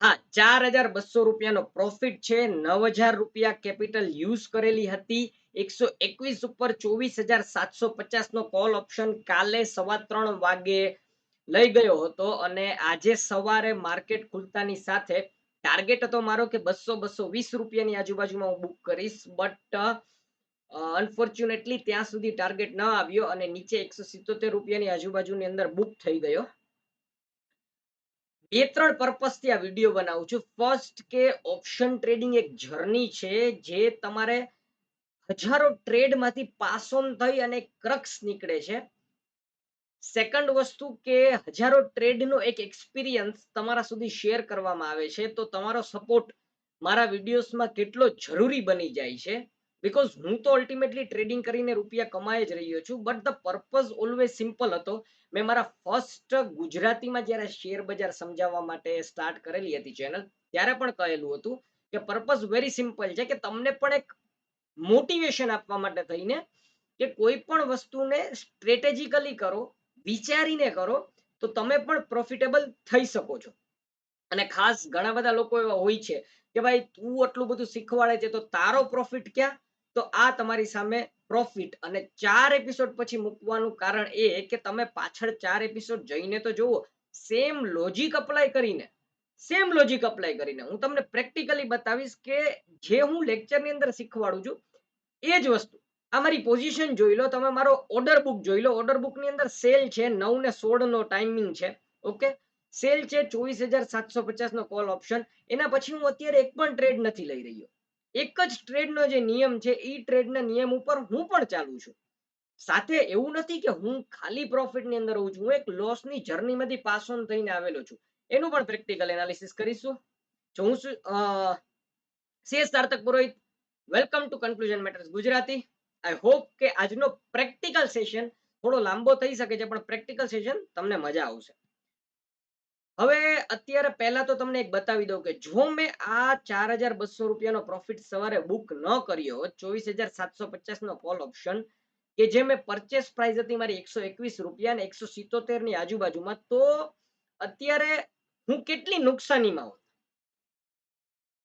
હા, ચાર હજાર બસો રૂપિયાનો પ્રોફિટ છે. નવ હજાર રૂપિયા કેપિટલ યુઝ કરેલી હતી. એકસો એકવીસ ઉપર ચોવીસ હજાર સાતસો પચાસ નો કોલ ઓપ્શન કાલે સવા ત્રણ વાગે લઈ ગયો હતો અને આજે સવારે માર્કેટ ખુલતાની સાથે ટાર્ગેટ હતો મારો કે બસો બસો વીસ રૂપિયાની આજુબાજુમાં હું બુક કરીશ. બટ અનફોર્ચ્યુનેટલી ત્યાં સુધી ટાર્ગેટ ન આવ્યો અને નીચે એકસો સિત્તોતેર રૂપિયાની આજુબાજુની અંદર બુક થઈ ગયો. બે ત્રણ પર્પઝથી આ વીડિયો બનાવું છું. ફર્સ્ટ કે ઓપ્શન ટ્રેડિંગ એક જર્ની છે જે તમારે હજારો ટ્રેડમાંથી પાસ ઓન થઈ અને ક્રક્સ નીકળે છે. સેકન્ડ વસ્તુ કે હજારો ટ્રેડનો એક એક્સપિરિયન્સ તમારા સુધી શેર કરવામાં આવે છે. તો તમારો સપોર્ટ મારા વિડીયોઝમાં કેટલો જરૂરી બની જાય છે. બીકોઝ હું તો અલ્ટિમેટલી ટ્રેડિંગ કરીને રૂપિયા કમાઈ જ રહ્યો છું but the purpose always simple હતો. મેં મારા ફર્સ્ટ ગુજરાતીમાં જ્યારે શેર બજાર સમજાવવા માટે સ્ટાર્ટ કરેલી હતી ચેનલ ત્યારે પણ કહેલું હતું કે પર્પઝ વેરી સિમ્પલ છે કે તમને પણ એક મોટિવેશન આપવા માટે થઈને કે કોઈ પણ વસ્તુને સ્ટ્રેટેજિકલી કરો, વિચારીને કરો, તો તમે પણ પ્રોફિટેબલ થઈ શકો છો. અને ખાસ ઘણા બધા લોકો એવા હોય છે કે ભાઈ તું આટલું બધું શીખવાડે છે તો તારો પ્રોફિટ ક્યાં? તો આ તમારી સામે પ્રોફિટ અને ચાર એપિસોડ પછી મૂકવાનું કારણ એ કે તમે પાછળ ચાર એપિસોડ જઈને તો જુઓ સેમ લોજિક અપ્લાય કરીને સેમ લોજિક અપ્લાય કરીને. હું તમને પ્રેક્ટિકલી બતાવીશ કે જે હું લેક્ચરની અંદર શીખવાડું છું, એ જ વસ્તુ. આ મારી પોઝિશન જોઈ લો, તમે મારો ઓર્ડર બુક જોઈ લો. ઓર્ડર બુકની અંદર સેલ છે, નવ ને સોળ નો ટાઈમિંગ છે. ઓકે? સેલ છે ચોવીસ હજાર સાતસો પચાસ નો કોલ ઓપ્શન એના પછી હું અત્યારે એક પણ ટ્રેડ નથી લઈ રહ્યો. એક જ ટ્રેડનો જે નિયમ છે એ ટ્રેડના નિયમ ઉપર હું પણ ચાલું છું. સાથે એવું નથી કે હું ખાલી પ્રોફિટની અંદર હોઉં છું, હું એક લોસની જર્નીમાંથી પાસ ઓન થઈને આવેલો છું. એનું પણ પ્રેક્ટિકલ એનાલિસિસ કરીશું. જો હું શું CS Sarthak Purohit welcome to conclusion matters Gujarati. I hope કે આજનો પ્રેક્ટિકલ સેશન થોડો લાંબો થઈ શકે છે, પણ પ્રેક્ટિકલ સેશન તમને મજા આવશે. હવે અત્યારે પહેલા તો તમને એક બતાવી દઉં કે જો મેં આ ચાર હજાર બસો રૂપિયાનો પ્રોફિટ સવારે બુક ન કર્યો ચોવીસ હજાર સાતસો પચાસ નો કોલ ઓપ્શન કે જે મેં પરચેસ પ્રાઇસ હતી મારી એકસો એકવીસ રૂપિયા એકસો સિત્તોતેરની આજુબાજુમાં, તો અત્યારે હું કેટલી નુકસાનીમાં હોત?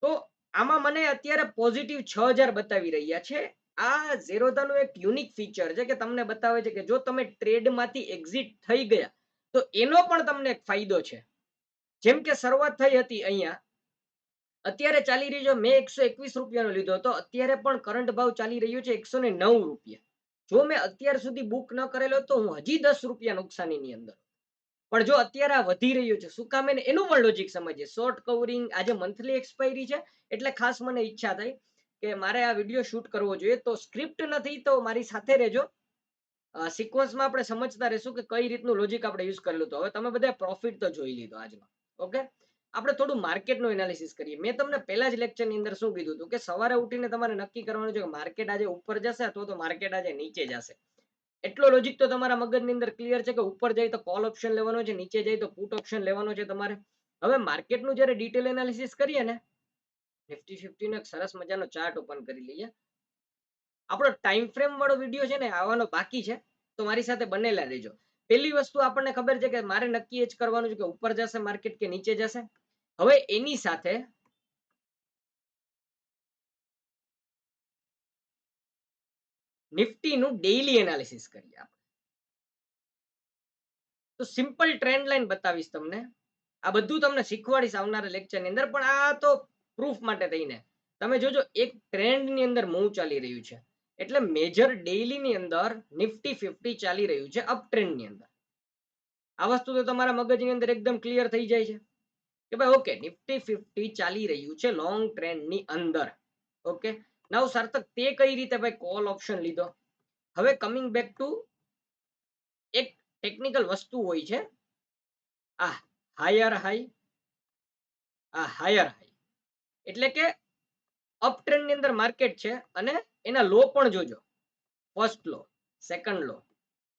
તો આમાં મને અત્યારે પોઝિટિવ છ હજાર બતાવી રહ્યા છે. આ ઝેરોધાનું એક યુનિક ફીચર છે કે તમને બતાવે છે કે જો તમે ટ્રેડમાંથી એક્ઝિટ થઈ ગયા, તો એનો પણ તમને એક ફાયદો છે. જેમ કે શરૂઆત થઈ હતી અહીંયા, અત્યારે ચાલી રહી છે. મેં એકસો એકવીસ રૂપિયાનો લીધો હતો, અત્યારે પણ કરંટ ભાવ ચાલી રહ્યો છે એકસો ને નવ રૂપિયા. જો મેં અત્યાર સુધી બુક ન કરેલો તો હું હજી દસ રૂપિયા નુકસાનીની અંદર. પણ જો અત્યારે આ વધી રહ્યું છે, શું કામ એને પણ લોજિક સમજીએ. શોર્ટ કવરિંગ આજે મંથલી એક્સપાયરી છે, એટલે ખાસ મને ઈચ્છા થઈ કે મારે આ વીડિયો શૂટ કરવો જોઈએ. તો સ્ક્રિપ્ટ નથી તો મારી સાથે રહેજો. સિક્વન્સમાં આપણે સમજતા રહેશું કે કઈ રીતનું લોજિક આપણે યુઝ કરેલું તો હવે તમે બધા પ્રોફિટ તો જોઈ લીધો આજનો. ઓકે આપણે થોડું માર્કેટનું એનાલિસિસ કરીએ. મેં તમને પહેલા જ લેક્ચરની અંદર શું કીધું હતું કે સવારે ઉઠીને તમારે નક્કી કરવાનું છે કે માર્કેટ આજે ઉપર જશે અથવા તો માર્કેટ આજે નીચે જશે. એટલો લોજિક તો તમારા મગજની અંદર ક્લિયર છે કે ઉપર જાય તો કોલ ઓપ્શન લેવાનો છે, નીચે જાય તો પુટ ઓપ્શન લેવાનો છે તમારે. હવે માર્કેટનું જ્યારે ડિટેલ એનાલિસિસ કરીએ ને નિફ્ટી ફિફ્ટી નો એક સરસ મજાનો ચાર્ટ ઓપન કરી લઈએ. આપણો ટાઈમ ફ્રેમ વાળો વીડિયો છે ને, આવવાનો બાકી છે. તો મારી સાથે બનેલા રહેજો. પહેલી વસ્તુ આપણને ખબર છે કે મારે નક્કી જ કરવાનું છે કે ઉપર જશે માર્કેટ કે નીચે જશે? હવે એની સાથે નિફ્ટીનું ડેઇલી એનાલિસિસ કરીએ આપણે. તો સિમ્પલ ટ્રેન્ડ લાઈન બતાવીશ તમને. આ બધું તમને શીખવાડીશ આવનારા લેક્ચરની અંદર, પણ આ તો પ્રૂફ માટે થઈને. તમે જોજો, એક ટ્રેન્ડની અંદર મૂવ ચાલી રહ્યું છે. એટલે મેજર ડેઇલીની અંદર નિફ્ટી ફિફ્ટી ચાલી રહ્યું છે અપ ટ્રેન્ડની અંદર. આ વસ્તુ તો તમારા મગજની અંદર એકદમ ક્લિયર થઈ જાય છે. કે ભાઈ ઓકે નિફ્ટી ફિફ્ટી ચાલી રહ્યું છે લોંગ ટ્રેન્ડની અંદર. ઓકે નવ સાર્થક, તે કઈ રીતે ભાઈ કોલ ઓપ્શન લીધો? હવે કમિંગ બેક ટુ એક ટેકનિકલ વસ્તુ હોય છે. આ હાયર હાઈ આ હાયર હાઈ એટલે કે અપ ટ્રેન્ડ અંદર માર્કેટ છે અને એના લો પણ જોજો. ફર્સ્ટ લો સેકન્ડ લો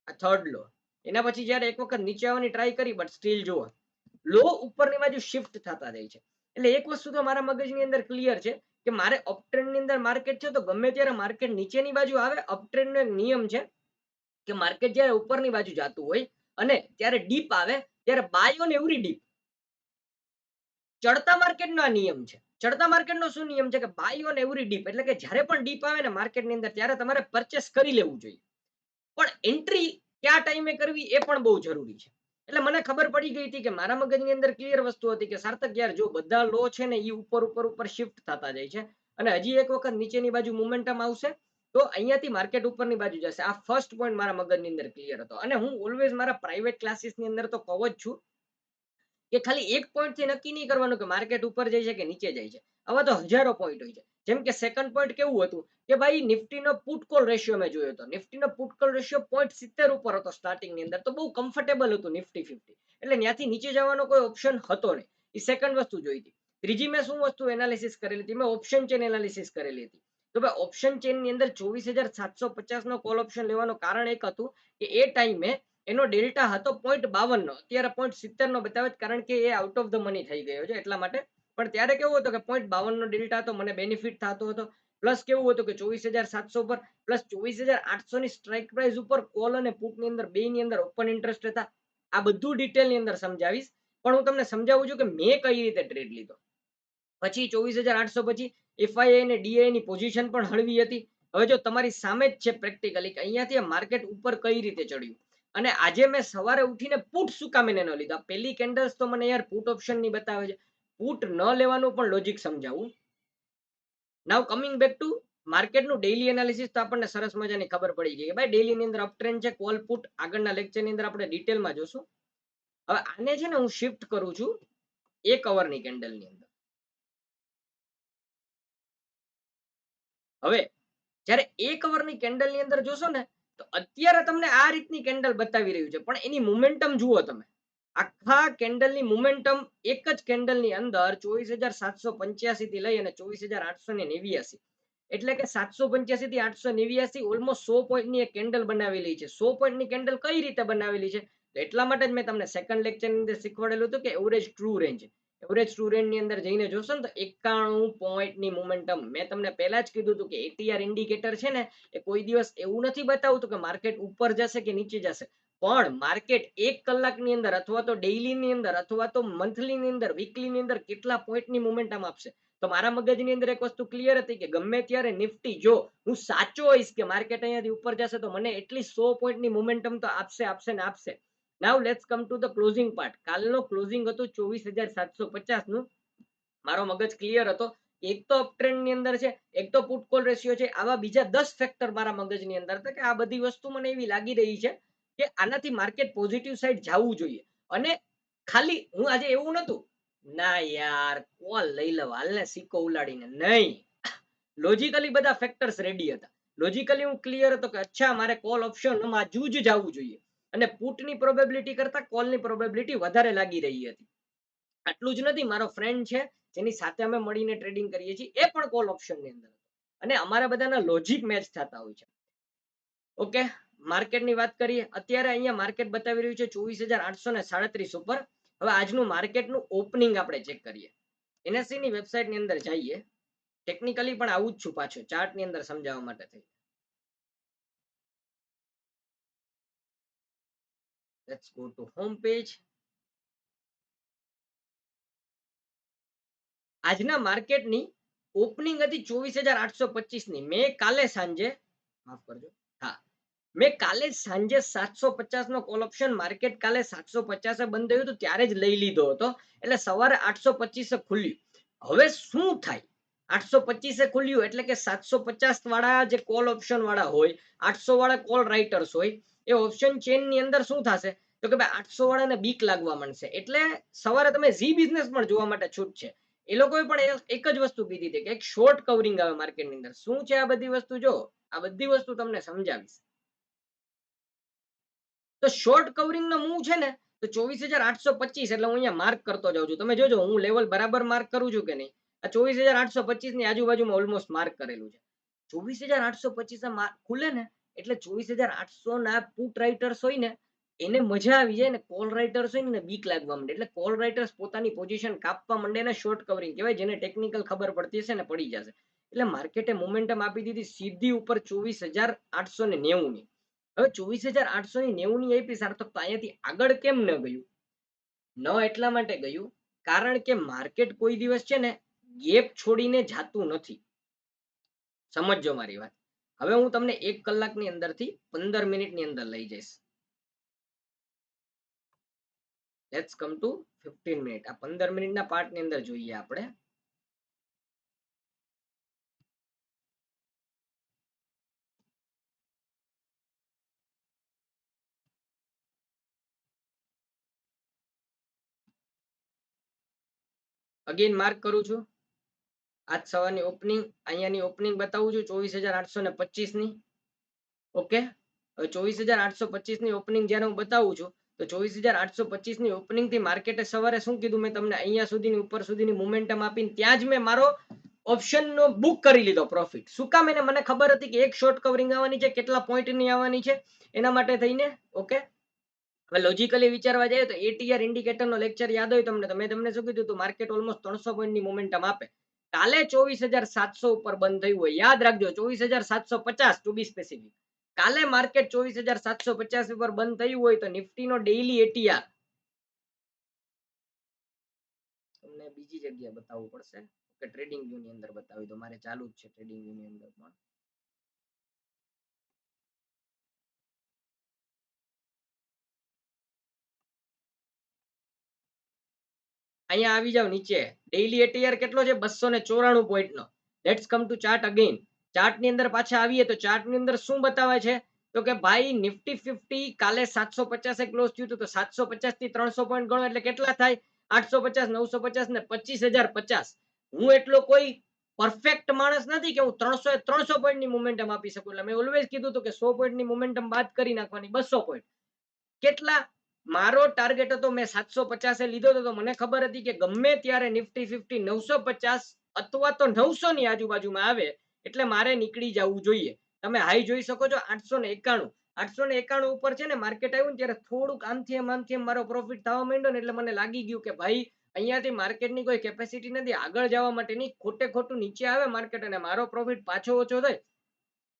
આ થર્ડ લો એના પછી જ્યારે એક વખત નીચે આવવાની ટ્રાય કરી બટ સ્ટીલ જુઓ. લો ઉપરની બાજુ શિફ્ટ થતા જાય છે. એટલે એક વસ્તુ તો મારા મગજની અંદર ક્લિયર છે કે મારે અપટ્રેન્ડની અંદર માર્કેટ છે તો ગમે ત્યારે માર્કેટ નીચેની બાજુ આવે અપટ્રેન્ડનો એક નિયમ છે કે માર્કેટ જ્યારે ઉપરની બાજુ જતું હોય અને ત્યારે ડીપ આવે, ત્યારે બાય ઓન એવરી ડીપ ચડતા માર્કેટનો આ નિયમ છે. ચડતા માર્કેટનો શું નિયમ છે કે બાય ઓન એવરી ડીપ એટલે કે જ્યારે પણ ડીપ આવે ને માર્કેટની અંદર, ત્યારે તમારે પરચેસ કરી લેવું જોઈએ. પણ એન્ટ્રી કયા ટાઈમે કરવી એ પણ બહુ જરૂરી છે. એટલે મને ખબર પડી ગઈ હતી કે મારા મગજની અંદર ક્લિયર વસ્તુ હતી કે સાર્થક યાર, જો બધા લો છે ને એ ઉપર ઉપર ઉપર શિફ્ટ થતા જાય છે. અને હજી એક વખત નીચેની બાજુ મોમેન્ટમ આવશે, તો અહીંયાથી માર્કેટ ઉપરની બાજુ જશે. આ ફર્સ્ટ પોઈન્ટ મારા મગજની અંદર ક્લિયર હતો. અને હું ઓલવેઝ મારા પ્રાઇવેટ ક્લાસીસની અંદર તો કહું જ છું કે ખાલી એક point થી નક્કી નહીં કરવાનું કે માર્કેટ ઉપર જાય છે કે નીચે જાય છે. આવા તો હજારો પોઈન્ટ હોય છે. જેમ કે સેકન્ડ પોઈન્ટ કેવું હતું? કે ભાઈ નિફ્ટીનો પુટકોલ રેશિયો મેં જોયો હતો. નિફ્ટીનો પુટકોલ રેશિયો પોઈન્ટ સિત્તેર ઉપર હતો સ્ટાર્ટિંગની અંદર. તો બહુ કમ્ફર્ટેબલ હતું નિફ્ટી ફિફ્ટી એટલે ત્યાંથી નીચે જવાનો કોઈ ઓપ્શન હતો નહીં. એ સેકન્ડ વસ્તુ જોઈ હતી. ત્રીજી મેં શું વસ્તુ એનાલિસિસ કરેલી હતી? મેં ઓપ્શન ચેન એનાલિસિસ કરેલી હતી. તો ભાઈ ઓપ્શન ચેનની અંદર ચોવીસ હજાર સાતસો પચાસ નો કોલ ઓપ્શન લેવાનું કારણ એક હતું કે એ ટાઈમે એનો ડેલ્ટા હતો પોઈન્ટ બાવન નો અત્યારે પોઈન્ટ સિત્તેર નો બતાવે છે કારણ કે એ આઉટ ઓફ ધ મની થઈ ગયો છે એટલા માટે. પણ ત્યારે કેવું હતું કે પોઈન્ટ બાવન નો ડેલ્ટા હતો, મને બેનિફિટ થતો હતો. પ્લસ કેવું હતું કે ચોવીસ હજાર સાતસો પર પ્લસ ચોવીસ હજાર આઠસો ની સ્ટ્રાઇક પ્રાઇસ ઉપર કોલ અને પુટની અંદર બે ની અંદર ઓપન ઇન્ટરેસ્ટ હતા. આ બધું ડિટેલની અંદર સમજાવીશ. પણ હું તમને સમજાવું છું કે મેં કઈ રીતે ટ્રેડ લીધો. પછી ચોવીસ હજાર આઠસો પછી એફઆઈઆઈ અને ડીઆઈ ની પોઝિશન પણ હળવી હતી. હવે જો તમારી સામે જ છે પ્રેક્ટિકલી કે અહીંયાથી માર્કેટ ઉપર કઈ રીતે ચડ્યું? અને આજે મેં સવારે ઉઠીને પુટ શું કામ ન લીધા. પેલી કેન્ડલ્સ તો મને યાર પુટ ઓપ્શનની બતાવે છે. પુટ ન લેવાનું પણ લોજિક સમજાવું. નાવ કમિંગ બેક ટુ માર્કેટનું ડેઇલી એનાલિસિસ તો આપણને સરસ મજાની ખબર પડી ગઈ કે ભાઈ ડેઇલીની અંદર અપટ્રેન્ડ છે કોલ પુટ આગળના લેક્ચરની અંદર આપણે ડિટેલમાં જોશું. હવે આને છે ને હું શિફ્ટ કરું છું એક અવરની કેન્ડલની અંદર. હવે જ્યારે એક અવરની કેન્ડલની અંદર જોશો ને તો અત્યારે તમને આ રીતની કેન્ડલ બતાવી રહ્યું છે. પણ એની મોમેન્ટમ જુઓ તમે. આખા કેન્ડલની મોમેન્ટમ એક જ કેન્ડલની અંદર ચોવીસ હજાર સાતસો પંચ્યાસી થી લઈ અને ચોવીસ હજાર આઠસો ને નેવ્યાસી. એટલે કે સાતસો પંચ્યાસી થી આઠસો નેવ્યાસી ઓલમોસ્ટ સો પોઈન્ટની એક કેન્ડલ બનાવેલી છે. સો પોઈન્ટની કેન્ડલ કઈ રીતે બનાવેલી છે? તો એટલા માટે જ મેં તમને સેકન્ડ લેક્ચરની અંદર શીખવાડેલું હતું કે એવરેજ ટ્રુ રેન્જ એવરેજ રેન્જની અંદર જઈને જોશો ને તો એકાણું પોઈન્ટની મોમેન્ટમ મેં તમને પહેલા જ કીધું હતું કે એટીઆર ઇન્ડિકેટર છે ને, એ કોઈ દિવસ એવું નથી બતાવતું કે માર્કેટ ઉપર જશે કે નીચે જશે. પણ માર્કેટ એક કલાકની અંદર અથવા તો ડેઇલીની અંદર અથવા તો મંથલીની અંદર વીકલીની અંદર કેટલા પોઈન્ટની મોમેન્ટમ આપશે? તો મારા મગજની અંદર એક વસ્તુ ક્લિયર હતી કે ગમે ત્યારે નિફ્ટી, જો હું સાચો હોઈશ કે માર્કેટ અહીંયાથી ઉપર જશે તો મને એટલી સો પોઈન્ટની મોમેન્ટમ તો આપશે આપશે ને આપશે. Now let's come to the closing part કાલનો ક્લોઝિંગ હતો ચોવીસ હજાર સાતસો મારો મગજ ક્લિયર હતો. એક તો અપટ્રેન્ડની અંદર છે, એક તો પુટ કોલ રેશિયો છે, આવા બીજા દસ ફેક્ટર મારા મગજની અંદર હતા કે આ બધી વસ્તુ મને એવી લાગી રહી છે કે આનાથી માર્કેટ પોઝિટિવ સાઈડ જવું જોઈએ. અને ખાલી હું આજે એવું નતું ના યાર, કોલ લઈ લવ હાલને સિક્કો ઉલાડીને. નહીં. લોજિકલી બધા ફેક્ટર્સ રેડી હતા. લોજિકલી હું ક્લિયર હતો કે અચ્છા, મારે કોલ ઓપ્શનમાં જ જવું જોઈએ. અને પુટની પ્રોબેબિલિટી કરતા કોલની પ્રોબેબિલિટી વધારે લાગી રહી હતી. આટલું જ નથી, મારો ફ્રેન્ડ છે, જેની સાથે અમે મળીને ટ્રેડિંગ કરીએ છીએ, એ પણ કોલ ઓપ્શનની અંદર અને અમારા બધાના લોજિક મેચ થતા હોય છે. ઓકે માર્કેટની વાત કરીએ, અત્યારે અહીંયા માર્કેટ બતાવી રહ્યું છે ચોવીસ હજાર આઠસો ને સાડત્રીસ ઉપર. હવે આજનું માર્કેટનું ઓપનિંગ આપણે ચેક કરીએ. એનએસસી ની વેબસાઇટની અંદર જઈએ. ટેકનિકલી પણ આવું જ છું પાછું ચાર્ટની અંદર સમજાવવા માટે થઈ let's go to home page. આજના માર્કેટની ઓપનિંગ હતી ચોવીસ હજાર આઠસો પચીસની મેં કાલે સાંજે, માફ કરજો, હા. મેં કાલે સાંજે સાતસો પચાસ નો કોલ ઓપ્શન માર્કેટ કાલે સાતસો પચાસે બંધ થયું હતું, ત્યારે જ લઈ લીધો હતો. એટલે સવારે આઠસો પચીસે ખુલ્યું. હવે શું થાય? આઠસો પચીસે ખુલ્યું એટલે કે સાતસો પચાસ વાળા જે કોલ ઓપ્શન વાળા હોય આઠસો વાળા કોલ રાઇટર્સ હોય એ ઓપ્શન ચેનની અંદર શું થશે? તો કે ભાઈ આઠસો વાળાને બીક લાગવા માંડશે. એટલે સવારે તમે ઝી બિઝનેસ પણ જોવા માટે છૂટ છે. એ લોકોએ પણ એક જ વસ્તુ કીધી હતી કે એક શોર્ટ કવરિંગ આવે માર્કેટની અંદર. શું છે આ બધી વસ્તુ? જો, આ બધી વસ્તુ તમને સમજાવીશ. તો શોર્ટ કવરિંગ નો મૂવ છે ને, તો ચોવીસ હજાર આઠસો પચીસ એટલે હું અહીંયા માર્ક કરતો જાઉં છું. તમે જોજો, હું લેવલ બરાબર માર્ક કરું છું કે નહીં? આ ચોવીસ હજાર આઠસો પચીસની આજુબાજુમાં ઓલમોસ્ટ માર્ક કરેલું છે. ચોવીસ હજાર આઠસો પચીસ ખુલે ને એટલે ચોવીસ હજાર આઠસો ના પુટ રાઇટર્સ હોય ને, એને મજા આવી જાય ને કોલ રાઇટર્સ હોય ને બીક લાગવા માંડે. એટલે કોલ રાઇટર્સ પોતાની પોઝિશન કાપવા માંડે ને શોર્ટ કવરિંગ કહેવાય, જેને ટેકનિકલ ખબર પડતી હશે ને, પડી જશે. એટલે માર્કેટે મોમેન્ટમ આપી દીધી સીધી ઉપર ચોવીસ હજાર આઠસો ને નેવું ની હવે ચોવીસ હજાર આઠસો ની નેવું ની આપી સાર્થક તો અહીંયાથી આગળ કેમ ન ગયું? ન એટલા માટે ગયું, કારણ કે માર્કેટ કોઈ દિવસ છે ને ગેપ છોડીને જાતું નથી. સમજજો મારી વાત. હવે હું તમને એક કલાકની અંદરથી પંદર મિનિટની અંદર લઈ જઈશ. Let's come to fifteen minute આ પંદર મિનિટના પાર્ટની અંદર જોઈએ આપણે. અગેન માર્ક કરું છું. આજ સવારની ઓપનિંગ અહીંયાની ઓપનિંગ બતાવું છું, ચોવીસ હજાર આઠસો ને પચીસની ઓકે ચોવીસ હજાર આઠસો પચીસની ઓપનિંગ જ્યારે હું બતાવું છું, તો ચોવીસ હજાર આઠસો પચીસની ઓપનિંગથી માર્કેટે સવારે શું કીધું મેં તમને? અહીંયા સુધીની, ઉપર સુધીની મોમેન્ટમ આપીને ત્યાં જ મેં મારો ઓપ્શન નો બુક કરી લીધો પ્રોફિટ શું કામ એને મને ખબર હતી કે એક શોર્ટ કવરિંગ આવવાની છે, કેટલા point ની આવવાની છે? એના માટે થઈને ઓકે હવે લોજિકલી વિચારવા જઈએ તો એટીઆર ઇન્ડિકેટર નો લેક્ચર યાદ હોય તમને, તો મેં તમને શું કીધું હતું? માર્કેટ ઓલમોસ્ટ ત્રણસો પોઈન્ટની મોમેન્ટમ આપે. કાલે ચોવીસ હજાર સાતસો ઉપર બંધ થયું હોય. યાદ રાખજો, ચોવીસ હજાર સાતસો પચાસ ટુ બી સ્પેસિફિક કાલે માર્કેટ ચોવીસ હજાર સાતસો પચાસ ઉપર બંધ થયું હોય તો નિફ્ટી નો ડેઈલી એટીઆર તમને બીજી જગ્યાએ બતાવવું પડશે. કે ટ્રેડિંગ વ્યૂ ની અંદર બતાવી દો મારે ચાલુ જ છે ટ્રેડિંગ વ્યૂ ની અંદર પણ. અહીંયા આવી જાવ નીચે. ડેઈલી એટીઆર કેટલો છે? બસો ને ચોરાણું પોઈન્ટનો let's come to chart again ચાર્ટની અંદર પાછા આવીએ તો ચાર્ટની અંદર શું બતાવે છે? તો કે ભાઈ નિફ્ટી ફિફ્ટી કાલે સાતસો પચાસે ક્લોઝ થયું હતું તો સાતસો પચાસથી ત્રણસો પોઈન્ટ ગણો એટલે કેટલા થાય? આઠસો પચાસ, નવસો પચાસ ને પચીસ હજાર પચાસ. હું એટલો કોઈ પરફેક્ટ માણસ નથી કે હું ત્રણસો ત્રણસો પોઈન્ટની મોમેન્ટમ આપી શકું. એટલે મેં ઓલવેઝ કીધું હતું કે સો પોઈન્ટની મોમેન્ટમ બાદ કરી નાખવાની બસો પોઈન્ટ કેટલા મારો ટાર્ગેટ હતો મેં સાતસો પચાસે લીધો હતો મને ખબર હતી કે ગમે ત્યારે નિફ્ટી ફિફ્ટી નવસો પચાસ અથવા તો નવસો ની આજુબાજુમાં આવે, એટલે મારે નીકળી જવું જોઈએ. તમે હાઈ જોઈ શકો છો, આઠસો ને એકાણું. આઠસો ને એકાણું ઉપર છે ને માર્કેટ આવ્યું ને ત્યારે થોડુંક આમથી એમ, આમથી આમ મારો પ્રોફિટ થવા માંડ્યો ને એટલે મને લાગી ગયું કે ભાઈ, અહીંયાથી માર્કેટની કોઈ કેપેસિટી નથી, આગળ જવા માટેની ખોટે ખોટું નીચે આવે માર્કેટ અને મારો પ્રોફિટ પાછો ઓછો થાય.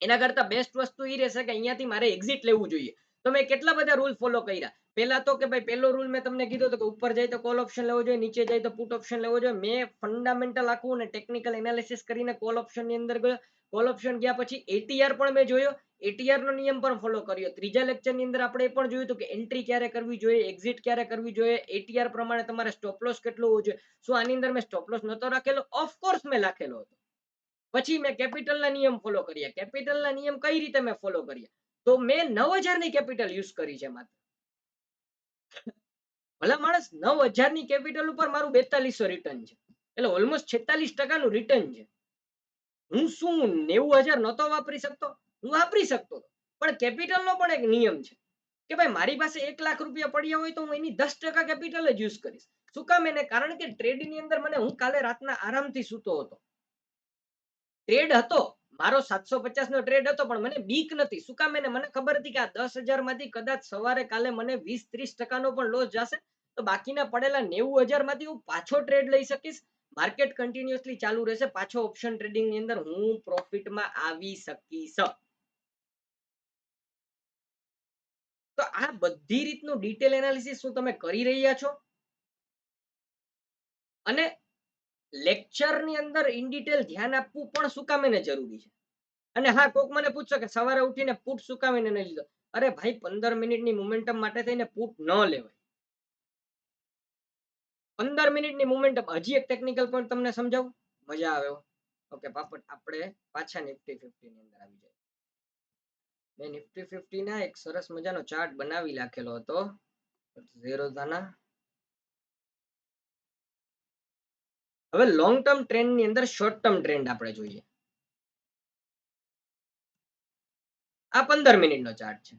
એના કરતા બેસ્ટ વસ્તુ એ રહેશે કે અહીંયાથી મારે એક્ઝિટ લેવું જોઈએ. તો મેં કેટલા બધા રૂલ ફોલો કર્યા. પહેલા તો કે ભાઈ, પહેલો રૂલ મેં તમને કીધો હતો કે ઉપર જાય તો કોલ ઓપ્શન લેવો જોઈએ, નીચે જાય તો પુટ ઓપ્શન લેવો જોઈએ. મેં ફંડામેન્ટલ આખું અને ટેકનિકલ એનાલિસિસ કરીને કોલ ઓપ્શનની અંદર ગયો. કોલ ઓપ્શન ગયા પછી એટીઆર પણ મેં જોયો. એટીઆર નો નિયમ પણ ફોલો કર્યો. ત્રીજા લેક્ચરની અંદર આપણે એ પણ જોયું હતું કે એન્ટ્રી ક્યારે કરવી જોઈએ એક્ઝિટ ક્યારે કરવી જોઈએ. એટીઆર પ્રમાણે તમારે સ્ટોપ લોસ કેટલો હોવો જોઈએ. શું આની અંદર મેં સ્ટોપ નતો રાખેલો. ઓફકોર્સ મેં રાખેલો હતો. પછી મેં કેપિટલ ના નિયમ ફોલો કર્યા. કેપિટલના નિયમ કઈ રીતે મેં ફોલો કર્યા? તો મેં નવની કેપિટલ યુઝ કરી છે માત્ર. ભલા માણસ નવની કેપિટલ ઉપર મારું બેતાલીસો રિટર્ન છે. એટલે ઓલમોસ્ટ છેતાલીસ ટકાનું રિટર્ન છે. હું શું નેવું હજાર નહોતો વાપરી શકતો? હું વાપરી શકતો પણ કેપિટલ નો પણ એક નિયમ છે કે ભાઈ મારી પાસે એક લાખ રૂપિયા પડ્યા હોય તો હું એની દસ ટકા કેપિટલ જ યુઝ કરીશ. શું કામ એને? કારણ કે ટ્રેડની અંદર મને હું કાલે રાતના આરામથી સૂતો હતો. ટ્રેડ હતો. મારો સાતસો પચાસ નો ટ્રેડ હતો, પણ મને બીક નથી. શું કામ એને? મને ખબર હતી કે આ દસ હજારમાંથી કદાચ સવારે કાલે મને વીસ ત્રીસ ટકાનો પણ લોસ જશે. તો બાકીના પડેલા નેવું હજારમાંથી હું પાછો ટ્રેડ લઈ શકીશ. માર્કેટ કન્ટિન્યુઅસલી ચાલુ રહેશે. પાછો ઓપ્શન ટ્રેડિંગની અંદર હું પ્રોફિટમાં આવી શકીશ. તો આ બધી રીતનું ડિટેલ એનાલિસિસ શું તમે કરી રહ્યા છો? અને લેક્ચરની અંદર ઇન ડિટેલ ધ્યાન આપવું પણ શું જરૂરી છે. અને હા, કોક મને પૂછશો કે સવારે ઉઠીને પુટ શું કામ લીધો. અરે ભાઈ, પંદર મિનિટની મુમેન્ટમ માટે થઈને પુટ ન લેવાય. પંદર મિનિટની મુમેન્ટમ હજી એક ટેકનિકલ પોઈન્ટ તમને સમજાવું? મજા આવે ઓકે પાપટ આપણે પાછા નિફ્ટી ફિફ્ટી અંદર આવી જાય મેં નિફ્ટી ફિફ્ટી એક સરસ મજાનો ચાર્ટ બનાવી રાખેલો હતો. ઝીરો હવે લોંગ ટર્મ ટ્રેન્ડની અંદર શોર્ટ ટર્મ ટ્રેન્ડ આપણે જોઈએ. આ પંદર મિનિટનો ચાર્ટ છે.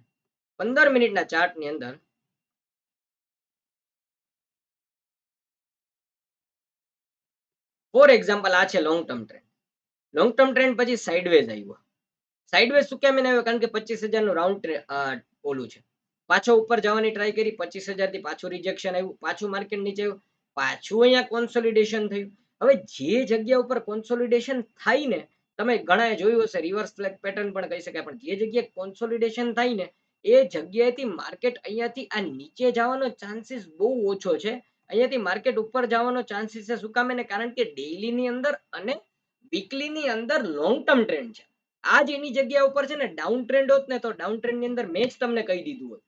પંદર મિનિટના ચાર્ટની અંદર ફોર એક્ઝામ્પલ આ છે long term trend long term trend પછી સાઇડવેઝ આવ્યો. સાઇડવેઝ શું કેમ આવ્યો? કારણ કે પચીસ હજારનું રાઉન્ડ ઓલું છે. પાછો ઉપર જવાની ટ્રાય કરી, પચીસ હજારથી પાછું રિજેક્શન આવ્યું. પાછું માર્કેટ નીચે આવ્યું. પાછું અહીંયા કોન્સોલિડેશન થયું. હવે જે જગ્યા ઉપર કોન્સોલિડેશન થાય ને, તમે ઘણા જોયું હશે રિવર્સ ફ્લેગ પેટર્ન પણ કહી શકાય, પણ જે જગ્યાએ કોન્સોલિડેશન થાય ને, એ જગ્યાએથી માર્કેટ અહીંયાથી આ નીચે જવાનો ચાન્સીસ બહુ ઓછો છે. અહીંયાથી માર્કેટ ઉપર જવાનો ચાન્સીસ છે શું કામ એને? કારણ કે ડેઈલી ની અંદર અને વીકલી ની અંદર લોંગ ટર્મ ટ્રેન્ડ છે. આ જ એની જગ્યા ઉપર છે ને ડાઉન ટ્રેન્ડ હોત ને, તો ડાઉન ટ્રેન્ડની અંદર મેં જ તમને કહી દીધું હોત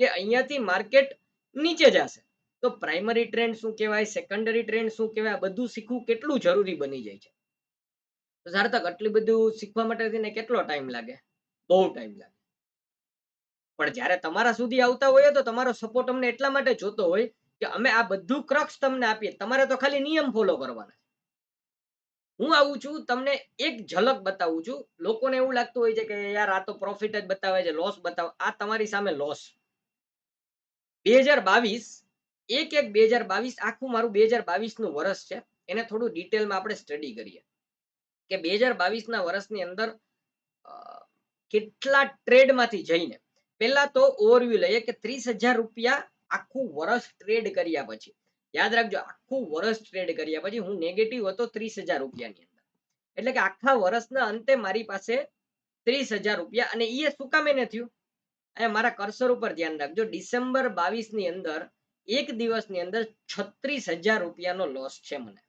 કે અહીંયાથી માર્કેટ નીચે જશે. તો પ્રાઇમરી ટ્રેન્ડ શું કહેવાય સેકન્ડરી ટ્રેન્ડ શું કહેવાય બધું શીખવું કેટલું જરૂરી બની જાય છે? તો સાર્થક, આટલું બધું શીખવા માટે થઈને કેટલો ટાઈમ લાગે? બહુ ટાઈમ લાગે. પણ જ્યારે તમારા સુધી આવતા હોય તો તમારો સપોર્ટ અમને એટલા માટે જોતો હોય કે અમે આ બધું ક્રક્સ તમને આપીએ. તમારે તો ખાલી નિયમ ફોલો કરવાના હું આવું છું, તમને એક ઝલક બતાવું છું. લોકોને એવું લાગતું હોય છે કે યાર, આ તો પ્રોફિટ જ બતાવે છે લોસ બતાવે. આ તમારી સામે લોસ બે હજાર બાવીસ એક એક બે હજાર બાવીસ આખું મારું બે હજાર બાવીસનું વર્ષ છે. એને થોડું ડિટેલમાં આપણે સ્ટડી કરીએ. કે બે હજાર બાવીસ ના વર્ષની અંદર કેટલા ટ્રેડમાંથી જઈને, પહેલા તો ઓવરવ્યુ લઈએ કે ત્રીસ હજાર રૂપિયા આખું વર્ષ ટ્રેડ કર્યા પછી, યાદ રાખજો આખું વર્ષ ટ્રેડ કર્યા પછી હું નેગેટિવ હતો ત્રીસ હજાર રૂપિયાની અંદર. એટલે કે આખા વર્ષના અંતે મારી પાસે ત્રીસ હજાર રૂપિયા અને એ શું કામે ને થયું? અહીંયા મારા કર્સર ઉપર ધ્યાન રાખજો, ડિસેમ્બર બાવીસની અંદર એક દિવસની અંદર છત્રીસ હજાર રૂપિયાનો લોસ છે મને.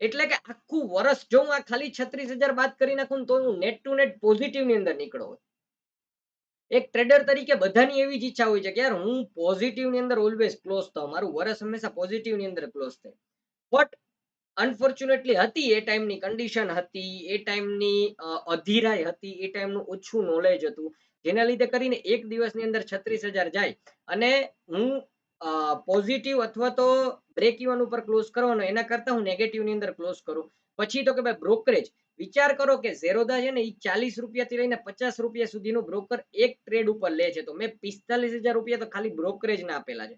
એટલે કે આખું વર્ષ જો હું આ ખાલી છત્રીસ હજાર બાદ કરી નાખું તો હું નેટ ટુ નેટ પોઝિટિવની અંદર નીકળો એક ટ્રેડર તરીકે બધાની એવી જ ઈચ્છા હોય છે કે યાર હું પોઝિટિવની અંદર ઓલવેઝ ક્લોઝ થાઉં. મારું વર્ષ હંમેશા પોઝિટિવની અંદર ક્લોઝ થાય. બટ અનફોર્ચ્યુનેટલી હતી એ ટાઈમની કન્ડિશન હતી, એ ટાઈમની અધીરાઈ હતી, એ ટાઈમનું ઓછું નોલેજ હતું. જેના લીધે કરીને એક દિવસની અંદર છત્રીસ હજાર જાય. અને હું પોઝિટિવ અથવા તો બ્રેક ઇવન ઉપર ક્લોઝ કરવાનો, એના કરતા હું નેગેટિવની અંદર ક્લોઝ કરું. પછી તો કે ભાઈ બ્રોકરેજ વિચાર કરો કે ઝેરોદા છે ને એ ચાલીસ રૂપિયાથી લઈને પચાસ રૂપિયા સુધીનું બ્રોકર એક ટ્રેડ ઉપર લે છે. તો મેં પિસ્તાલીસ હજાર રૂપિયા તો ખાલી બ્રોકરેજ ના આપેલા છે.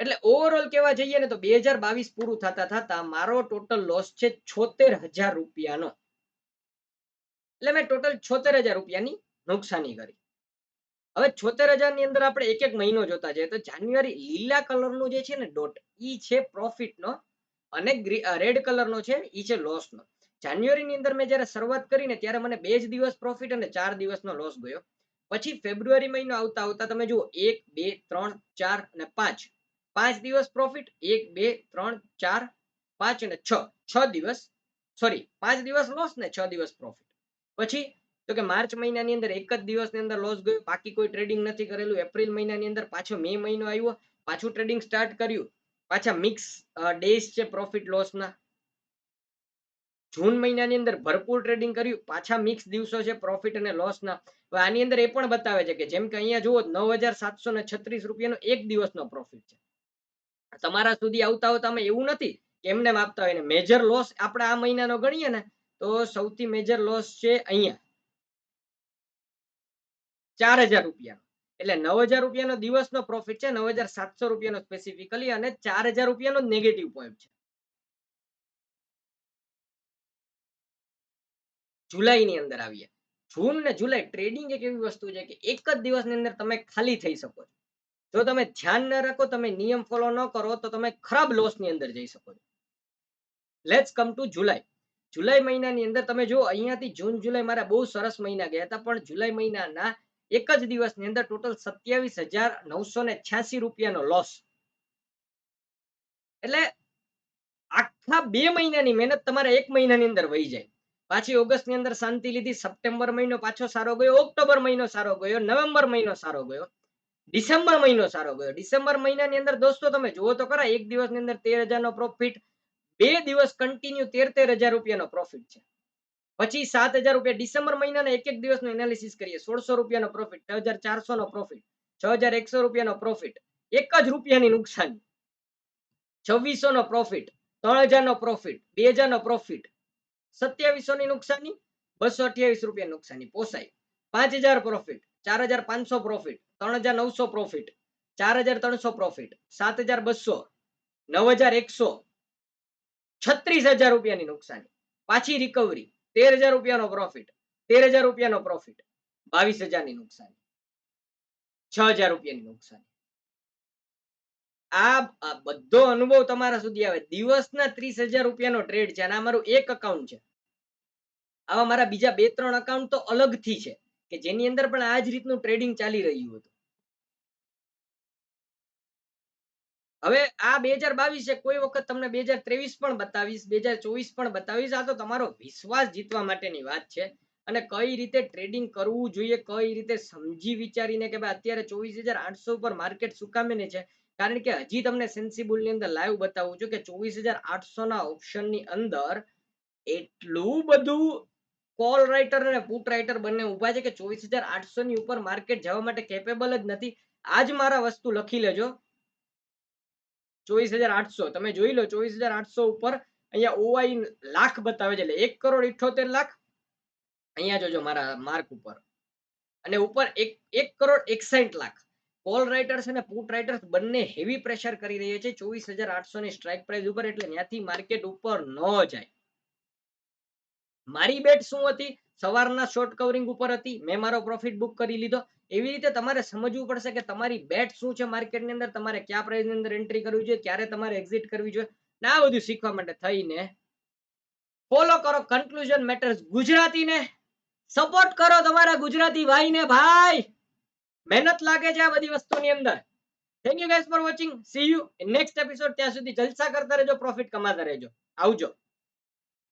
એટલે ઓવરઓલ કેવા જઈએ ને તો બે હજાર બાવીસ પૂરું થતા થતા મારો ટોટલ લોસ છે છોતેર હજાર રૂપિયાનો. એટલે મેં ટોટલ છોતેર હજાર રૂપિયાની નુકસાની કરી. હવે છોતેરની અંદર આપણે એક એક મહિનો જોતા જઈએ તો જાન્યુઆરી લીલા કલરનું જે છે ને ડોટ ઈ છે પ્રોફિટ નો અને રેડ કલરનો છે, ઈ છે લોસ નો જાન્યુઆરી ની અંદર મેં જ્યારે શરૂઆત કરીને ત્યારે મને બે જ દિવસ પ્રોફિટ અને ચાર દિવસનો લોસ ગયો. પછી ફેબ્રુઆરી મહિનો આવતા આવતા તમે જુઓ, એક, બે, ત્રણ, ચાર અને પાંચ. પાંચ દિવસ પ્રોફિટ એક, બે, ત્રણ, ચાર, પાંચ અને છ. છ દિવસ સોરી પાંચ દિવસ લોસ ને છ દિવસ પ્રોફિટ પછી તો કે માર્ચ મહિનાની અંદર એક જ દિવસની અંદર લોસ ગયો, બાકી કોઈ ટ્રેડિંગ નથી કરેલું. એપ્રિલ મહિનાની અંદર પાછો મે મહિનો આવ્યો, પાછું ટ્રેડિંગ સ્ટાર્ટ કર્યું. પાછા મિક્સ ડેઝ છે પ્રોફિટ લોસના જૂન મહિનાની અંદર ભરપૂર ટ્રેડિંગ કર્યું, પાછા મિક્સ દિવસો છે પ્રોફિટ અને લોસના હવે આની અંદર એ પણ બતાવે છે કે જેમ કે અહીંયા જુઓ, નવ હજાર સાતસો ને છત્રીસ રૂપિયાનો એક દિવસનો પ્રોફિટ છે. તમારા સુધી આવતા આવતા અમે એવું નથી કે એમને આપતા હોય ને. મેજર લોસ આપણે આ મહિનાનો ગણીએ ને, તો સૌથી મેજર લોસ છે અહીંયા. ચાર હજાર રૂપિયા એટલે નવ હજાર રૂપિયાનો દિવસનો પ્રોફિટ છે, નવ હજાર સાતસો રૂપિયાનો સ્પેસિફિકલી અને ચાર હજાર રૂપિયાનો નેગેટિવ પોઈન્ટ છે. જુલાઈની અંદર આવીએ. જૂન ને જુલાઈ ટ્રેડિંગ એક એવી વસ્તુ છે કે એક જ દિવસની અંદર તમે ખાલી થઈ શકો છો. જો તમે ધ્યાન ન રાખો, તમે નિયમ ફોલો ન કરો, તો તમે ખરાબ લોસની અંદર જઈ શકો છો. લેટ્સ કમ ટુ જુલાઈ. જુલાઈ મહિનાની અંદર તમે જો અહીંયાથી જૂન જુલાઈ મારા બહુ સરસ મહિના ગયા હતા, પણ જુલાઈ મહિનાના એક જ દિવસની અંદર ટોટલ સત્યાવીસ હજાર નવસો ને છ્યાસી રૂપિયાનો લોસ એટલે આખા બે મહિનાની મહેનત તમારે એક મહિનાની અંદર વહી જાય. પાછી ઓગસ્ટની અંદર શાંતિ લીધી, સપ્ટેમ્બર મહિનો પાછો સારો ગયો, ઓક્ટોબર મહિનો સારો ગયો, નવેમ્બર મહિનો સારો ગયો, ડિસેમ્બર મહિનો સારો ગયો. ડિસેમ્બર મહિનાની અંદર દોસ્તો તમે જુઓ તો ખરા, એક દિવસની અંદર તેર હજારનો પ્રોફિટ બે દિવસ કન્ટિન્યુ તેર તેર હજાર રૂપિયાનો પ્રોફિટ છે. પછી સાત હજાર રૂપિયા ડિસેમ્બર મહિનાના એક એક દિવસનું એનાલિસિસ કરીએ. સોળસો રૂપિયાનો પ્રોફિટ છ હજાર ચારસો નો પ્રોફિટ છ હજાર એકસો રૂપિયાનો પ્રોફિટ એક જ રૂપિયાની નુકસાની. છવ્વીસો નો પ્રોફિટ ત્રણ હજાર નો પ્રોફિટ બે હજાર નો પ્રોફિટ સત્યાવીસો ની નુકસાની, બસો અઠ્યાવીસ રૂપિયા નુકસાની. પોસાય. પાંચ હજાર પ્રોફિટ ચાર હજાર પાંચસો પ્રોફિટ ત્રણ હજાર નવસો પ્રોફિટ ચાર હજાર ત્રણસો પ્રોફિટ સાત હજાર બસો, નવ હજાર એકસો, છત્રીસ હજાર રૂપિયાની નુકસાની. પાછી રિકવરી તેર હજાર રૂપિયાનો પ્રોફિટ તેર હજાર રૂપિયાનો પ્રોફિટ બાવીસ હજારની નુકસાની, છ હજાર રૂપિયાની નુકસાની. આ બધો અનુભવ તમારા સુધી આવે. દિવસના ત્રીસ હજાર રૂપિયાનો ટ્રેડ છે અને આ મારું એક અકાઉન્ટ છે. આવા મારા બીજા બે ત્રણ અકાઉન્ટ તો અલગથી છે, કે જેની અંદર પણ આ જ રીતનું ટ્રેડિંગ ચાલી રહ્યું હતું. હવે આ બે હજાર બાવીસ છે, કોઈ વખત તમને બે હજાર ત્રેવીસ પણ બતાવીશ બે હજાર ચોવીસ પણ બતાવીશ, આ તો તમારો વિશ્વાસ જીતવા માટેની વાત છે. અને કઈ રીતે ટ્રેડિંગ કરવું જોઈએ, કઈ રીતે સમજી વિચારીને કે ભાઈ અત્યારે ચોવીસ હજાર આઠસો ઉપર માર્કેટ સુકામીને છે? કારણ કે હજી તમને સેન્સિબલની અંદર લાઈવ બતાવું છું કે ચોવીસ હજાર આઠસો ના ઓપ્શનની અંદર એટલું બધું કોલ રાઇટર અને પુટ રાઇટર બંને ઊભા છે કે ચોવીસ હજાર આઠસો ની ઉપર માર્કેટ જવા માટે કેપેબલ જ નથી. આજ મારા વસ્તુ લખી લેજો. ચોવીસ હજાર આઠસો. તમે જોઈ લો, ચોવીસ હજાર આઠસો ઉપર અહીંયા ઓઆઈ લાખ બતાવે છે. એટલે એક કરોડ ઇઠોતેર લાખ અહીંયા જોજો મારા માર્ક ઉપર. અને ઉપર એક એક કરોડ એકસાઠ લાખ. કોલ રાઇટર્સ અને પુટ રાઇટર્સ બંને હેવી પ્રેશર કરી રહ્યા છે. ચોવીસ હજાર આઠસો ની સ્ટ્રાઇક પ્રાઇસ ઉપર. એટલે ત્યાંથી માર્કેટ ઉપર ન જાય. મારી બેટ શું હતી? સવારના શોર્ટ કવરિંગ ઉપર હતી, મેં મારો પ્રોફિટ બુક કરી લીધો. એવી રીતે તમારે સમજવું પડશે કે તમારી બેટ શું છે માર્કેટની અંદર, તમારે કયા પ્રાઇસની અંદર એન્ટ્રી કરવી જોઈએ, ક્યારે તમારે એક્ઝિટ કરવી જોઈએ. આ બધું શીખવા માટે થઈને ફોલો કરો કન્ક્લુઝન મેટર્સ ગુજરાતીને. સપોર્ટ કરો તમારા ગુજરાતી ભાઈને, ભાઈ. મહેનત લાગે છે આ બધી વસ્તુની અંદર. Thank you guys for watching see you next episode ત્યાં સુધી જલસા કરતા રહેજો પ્રોફિટ કમાતા રહેજો. આવજો.